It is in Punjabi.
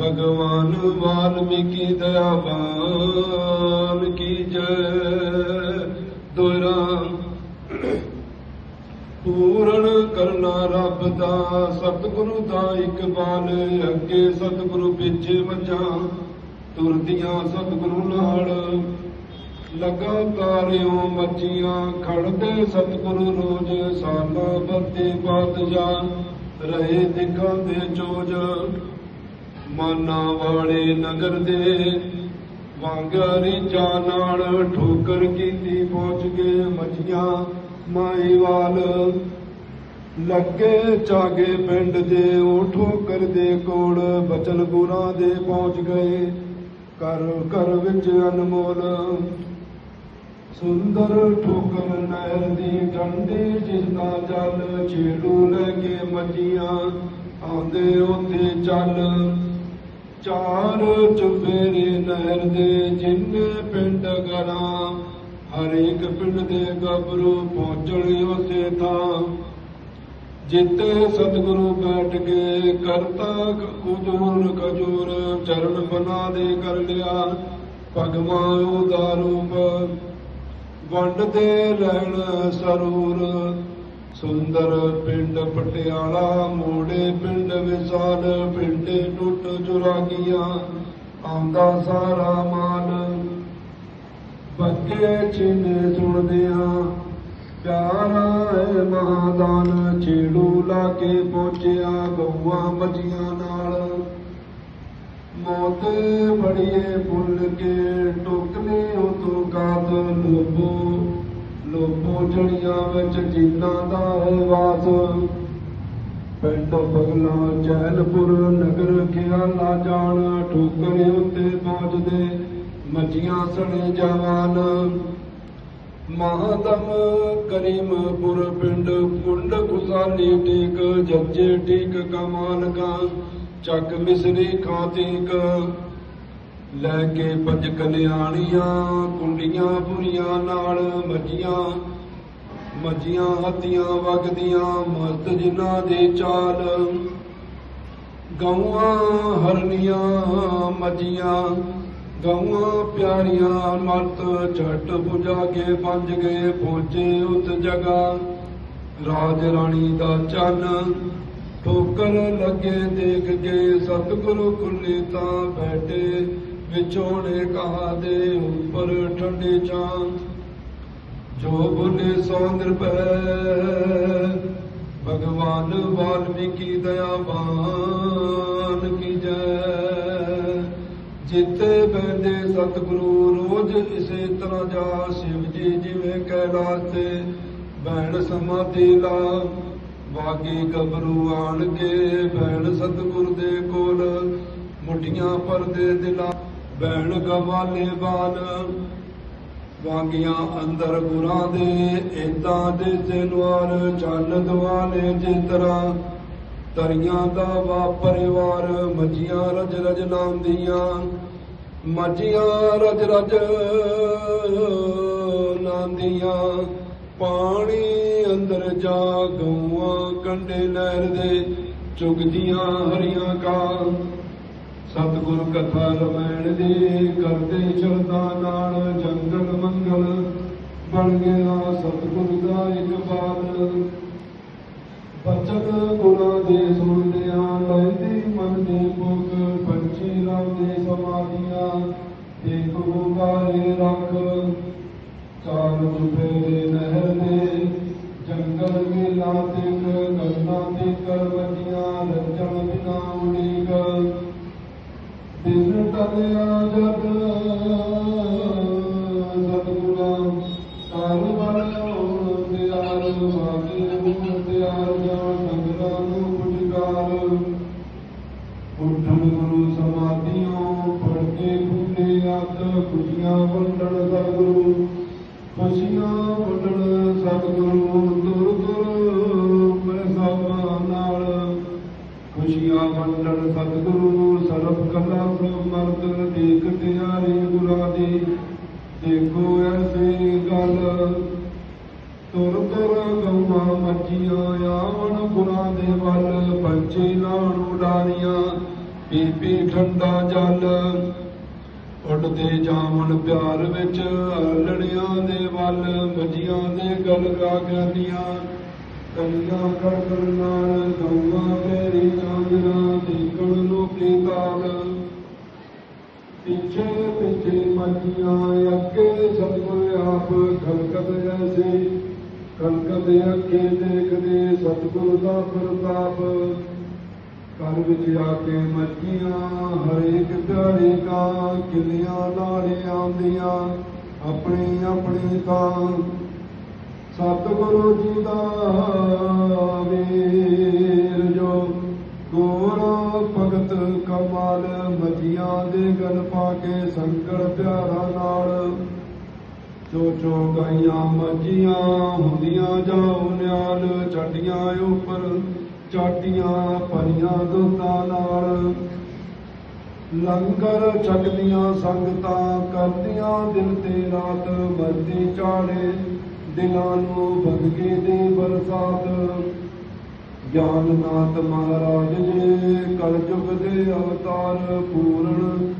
ਭਗਵਾਨ ਵਾਲਮੀਕੀ ਦਇਆਵਾਨ ਕੀ ਜੈ। ਦੁਰਾ ਪੂਰਨ ਕਰਨਾ ਰੱਬ ਦਾ, ਸਤਿਗੁਰੂ ਦਾ ਇਕਬਾਲ, ਅੱਗੇ ਸਤਿਗੁਰੂ ਪਿੱਛੇ ਮੱਝਾਂ ਤੁਰਦੀਆਂ ਸਤਿਗੁਰੂ ਨਾਲ ਲਗਾਤਾਰਿਓ ਮੱਝੀਆਂ ਖੜਦੇ ਸਤਿਗੁਰੂ ਰੋਜ਼, ਸਾਲਾ ਬੱਤੇ ਬਾਦਸ਼ਾਹ ਰਹੇ ਦਿਖਾਂ ਦੇ ਚੋਜ ਮਾਨਾ ਵਾਲੇ ਨਗਰ ਦੇ ਵਾਂਗਰੀ ਚਾ ਨਾਲ ਠੋਕਰ ਕੀਤੀ ਪਹੁੰਚ ਗਏ ਮੱਝੀਆਂ ਮਾਈਵਾਲ ਲੱਗੇ ਚਾਗੇ ਪਿੰਡ ਦੇ ਉਹ ਠੋਕਰ ਦੇ ਕੋਲ ਬਚਨ ਗੁਰਾਂ ਦੇ ਪਹੁੰਚ ਗਏ। ਕਰ ਕਰ ਵਿੱਚ ਅਨਮੋਲ ਸੁੰਦਰ ਠੋਕਰ ਨਹਿਰ ਦੀ ਠੰਡੀ ਜਿਸ ਦਾ ਜਲ ਛੇੜੂ ਲੈ ਕੇ ਮੱਜੀਆਂ ਆਂਦੇ ਉੱਥੇ ਚੱਲ। ਚਾਰ ਚੁਫੇਰੇ ਨਹਿਰ ਦੇ ਜਿੰਨੇ ਪਿੰਡ ਗਰਾਂ ਹਰੇਕ ਪਿੰਡ ਦੇ ਗੱਭਰੂ ਪਹੁੰਚਣ ਉਸੇ ਥਾਂ। ਜਿੱਤੇ ਸਤਿਗੁਰੂ ਬੈਠ ਕੇ ਕਰਤਾ ਕੁਜੂਰ ਖਜੂਰ, ਚਰਨ ਬਨਾ ਦੇ ਕਰ ਲਿਆ। ਭਗਵਾਨ ਉਹਦਾ ਰੂਪ ਵੰਡਦੇ ਰਹਿਣ ਲੈਣ ਸਰੂਰ। ਸੁੰਦਰ ਪਿੰਡ ਪਟਿਆਲਾ, ਮੋੜੇ ਪਿੰਡ ਵਿਸਾਲ, ਪਿੰਡੇ ਟੁੱਟ ਚੁਰਾਗੀਆਂ ਆਉਂਦਾ ਸਾਰਾ ਮਾਲ ਬੱਗੇ ਚਿੰਨੇ ਸੁਣਦਿਆਂ ਪਿਆਰਾ ਏ ਮਹਾਦਾਨ, ਛੇੜੂ ਲਾ ਕੇ ਪਹੁੰਚਿਆ ਗਊਆਂ ਮੱਝੀਆਂ ਨਾਲ। ਮੋਤੇ ਬੜੀਏ ਫੁੱਲ ਕੇ ਟੋਕਨੇ ਉਤੋਂ ਕਾਦ ਲੋਬੋ ਲੋਬੋ ਜੜੀਆਂ ਵਿੱਚ ਜਿੰਨਾ ਦਾ ਹੈ ਵਾਸ। ਪਿੰਡ ਬਗਲਾ ਚੈਲਪੁਰ ਨਗਰ ਖਿਆਲਾ ਜਾਣ, ਠੋਕਰੇ ਉੱਤੇ ਪਹੁੰਚਦੇ ਮੱਝੀਆਂ ਸਣੇ ਜਵਾਨ। ਮਹਾਦਮ ਕਰੀਮਪੁਰ ਪਿੰਡ ਕੁੰਡ ਕੁਸਾਲੀ ਟੀਕ ਜੱਜੇ ਟੀਕ ਕਮਾਲ ਕਾ ਚੱਕ ਮਿਸਰੀ ਖਾਤੀਕ ਲੈ ਕੇ ਪੰਜ ਕਲਿਆਣੀਆਂ, ਕੁੰਡੀਆਂ ਬੁਰੀਆਂ ਨਾਲ ਮੱਝੀਆਂ ਮੱਝੀਆਂ ਹੱਤੀਆਂ ਵਗਦੀਆਂ, ਮਸਤ ਜਿਨ੍ਹਾਂ ਦੇ ਚਾਲ। ਗਊਆਂ ਹਰਨੀਆਂ, ਮੱਝੀਆਂ, ਗਊਆਂ ਪਿਆਰੀਆਂ, ਮਰਤ ਛੱਟ ਬੁਝਾ ਕੇ ਪੰਜ ਗਏ, ਪਹੁੰਚੇ ਉਤ ਜਗਾ ਰਾਜ ਰਾਣੀ ਦਾ ਚੰਨ ਠੋਕਰ ਲੱਗੇ, ਦੇਖ ਕੇ ਸਤਿਗੁਰੂ ਖੁੱਲੇ ਤਾਂ ਬੈਠੇ। ਵਿਛੋੜੇ ਕਹਾ ਦੇ ਉਪਰ ਠੰਡੇ ਚਾਂ ਜੋ ਬੁਨੇ ਸੌਂਦਰ ਪੈ ਭਗਵਾਨ ਵਾਲਮੀਕੀ ਦਇਆਵਾਨ ਕੀ ਜੈ। ਜਿੱਤੇ ਬੈਠੇ ਸਤਿਗੁਰੂ, ਰੋਜ਼ ਇਸੇ ਤਰ੍ਹਾਂ ਜਾ ਸ਼ਿਵ ਜੀ ਜਿਵੇਂ ਕੈਲਾਸ ਤੇ ਬੈਣ ਸਮਾਧੀ ਲਾ, ਵਾਗੀ ਗਬਰੂ ਆਣ ਕੇ ਬੈਣ ਸਤਿਗੁਰ ਦੇ ਕੋਲ। ਮੁੱਠੀਆਂ ਪਰਦੇ ਦਿਲਾ ਬੈਣ ਗਵਾਲੇ ਬਾਨ ਵਾਂਗੀਆਂ ਅੰਦਰ ਗੁਰਾਂ ਦੇ, ਏਦਾਂ ਦੇ ਜਨਵਾਰ ਚੰਨ ਦਵਾਲੇ ਜਿਸ ਤਰ੍ਹਾਂ। ਤਰੀਆਂ ਦਾ ਵਾ ਮੱਝੀਆਂ ਰਜ ਰਜ ਨਾਮ ਦੀਆਂ ਮੱਝੀਆਂ ਰਜ ਰਜ ਨਾਮ ਪਾਣੀ ਅੰਦਰ ਜਾ ਗਊਆਂ ਕੰਡੇ ਨਹਿਰ ਦੇ, ਚੁਗਦੀਆਂ ਹਰੀਆਂ ਕਾ ਸਤਿਗੁਰ ਕਥਾ ਰਮੈਣ ਦੇ ਕਰਦੇ ਸ਼ਰਧਾ ਨਾਲ ਜੰਗਲ ਮੰਗਲ, ਬਣ ਗਿਆ ਸਤਿਗੁਰ ਦਾ ਇਕਬਾਲ ਬਚਨ ਗੁਰਾਂ ਦੇ ਸੁਣਦਿਆਂ ਲੈਂਦੀ ਮਨ ਦੇ ਭੁਗ ਪੰਛੀ ਲਾਉਂਦੇ ਸਮਾਧੀਆਂ ਦੇਖ ਗਾਏ ਰੱਖ। ਚਾਰ ਚੁਫੇਰੇ ਨਹਿਰ ਦੇ ਜੰਗਲ ਮੇਲਾ ਤੇ ਗੰਨਾ ਤੇ ਕਰਵਟੀਆਂ ਰੱਜਣ ਬਿਨਾ ਉਡੀਕ। ਖੁਸ਼ੀਆਂ ਵੰਡਣ ਸਤਿਗੁਰੂ ਖੁਸ਼ੀਆਂ ਵੰਡਣ ਸਤਿਗੁਰੂ ਖੁਸ਼ੀਆਂ ਵੰਡਣ ਸਤਿਗੁਰੂ ਸਰਬ ਕਲਾ ਸਮਰਥ ਦੇਖ ਤਿਆਰੇ ਗੁਰਾਂ ਦੀ ਦੇਖੋ ਐਸੀ ਗੱਲ ਤੁਰ ਤੁਰ ਗਊਆਂ ਮੱਝੀਆਂ ਆਵਣ ਗੁਰਾਂ ਦੇ ਵੱਲ ਪੰਛੀ ਲਾਣ ਉਡਾਰੀਆਂ ਪੀ ਪੀ ਠੰਡਾ ਜਲ ਉੱਡਦੇ ਜਾਵਣ ਪਿਆਰ ਵਿੱਚ ਆਲਣਿਆਂ ਦੇ ਵੱਲ ਮੱਝੀਆਂ ਦੇ ਗਲ ਗਾ ਗਾਨੀਆਂ ਕੰਨਾਂ ਕੜਕੜ ਨਾਲ ਗਊਆਂ ਤੇਰੀ ਚਾਂਦਰਾ ਦੇਖਣ ਨੂੰ ਤਾਲ ਪਿੱਛੇ ਪਿੱਛੇ ਮੱਝੀਆਂ ਅੱਗੇ ਸਤਿਗੁਰ ਆਪ ਖਲਕਤ ਐਸੀ ਖਲਕਤ ਅੱਗੇ ਦੇਖਦੇ ਸਤਿਗੁਰ ਦਾ ਪ੍ਰਤਾਪ ਘਰ ਵਿੱਚ ਆ ਕੇ ਮੱਝੀਆਂ ਹਰੇਕ ਪਿਆਰੇ ਕਾਂ ਕਿਲਿਆਂ ਨਾਲੇ ਆਉਂਦੀਆਂ ਆਪਣੀ ਆਪਣੀ ਤਾਂ ਸਤਿਗੁਰੂ ਜੀ ਦਾ ਵੀਰ ਜੋ ਗੋਰਾ ਭਗਤ ਕਮਾਲ ਮਜੀਆਂ ਦੇ ਗਲ ਪਾ ਕੇ ਸੰਗਲ ਪਿਆਰਾ ਨਾਲ ਚੋ ਚੋ ਗਾਈਆਂ ਮੱਝੀਆਂ ਹੁੰਦੀਆਂ ਜਾਉ ਨਿਆਲ ਚੱਡੀਆਂ ਉੱਪਰ, ਚਾਟੀਆਂ ਭਰੀਆਂ ਦੁੱਧਾਂ ਨਾਲ। ਲੰਗਰ ਛਕਦੀਆਂ ਸੰਗਤਾਂ ਕਰਦੀਆਂ ਦਿਨ ਤੇ ਰਾਤ ਮਰਦੀ ਚਾੜੇ। ਦਿਲਾਂ ਨੂੰ ਬਦਕੇ ਦੇ ਬਰਸਾਤ। ਗਿਆਨਨਾਥ ਮਹਾਰਾਜ ਜੀ ਕਲਯੁਗ ਦੇ ਅਵਤਾਰ ਪੂਰਨ